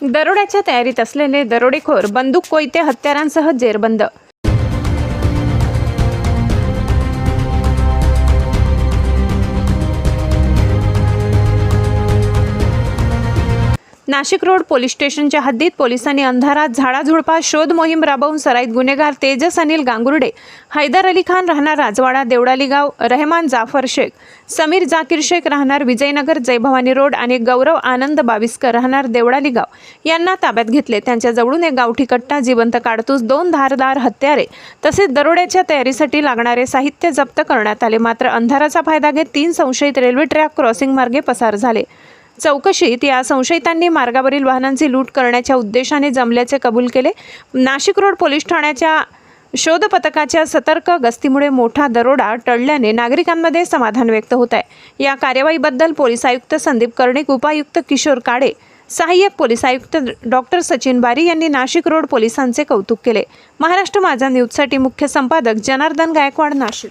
दरोड्याच्या तयारीत असलेले दरोडेखोर बंदूक कोयते हत्यारांसह जेरबंद नाशिक रोड पोलीस स्टेशनच्या हद्दीत पोलिसांनी अंधारात झाडाझुडपात शोध मोहीम राबवून सराईत गुन्हेगार तेजस अनिल गांगुर्डे हैदर अली खान राहणार राजवाडा देवडाली गाव रहमान जाफर शेख समीर जाकीर शेख राहणार विजयनगर जयभवानी रोड आणि गौरव आनंद बाविस्कर राहणार देवडाली गाव. यांना ताब्यात घेतले. त्यांच्या जवळून एक गावठी कट्टा जिवंत काडतूस दोन धारदार हत्यारे तसेच दरोड्याच्या तयारीसाठी लागणारे साहित्य जप्त करण्यात आले. मात्र अंधाराचा फायदा घेत तीन संशयित रेल्वे ट्रॅक क्रॉसिंग मार्गे पसार झाले. चौकशीत या संशयितांनी मार्गावरील वाहनांची लूट करण्याच्या उद्देशाने जमल्याचे कबूल केले. नाशिक रोड पोलीस ठाण्याच्या शोध पथकाच्या सतर्क गस्तीमुळे मोठा दरोडा टळल्याने नागरिकांमध्ये समाधान व्यक्त होत आहे. या कार्यवाहीबद्दल पोलीस आयुक्त संदीप कर्णिक उपायुक्त किशोर काडे सहाय्यक पोलीस आयुक्त डॉक्टर सचिन बारी यांनी नाशिक रोड पोलिसांचे कौतुक केले. महाराष्ट्र माझा न्यूजसाठी मुख्य संपादक जनार्दन गायकवाड नाशिक.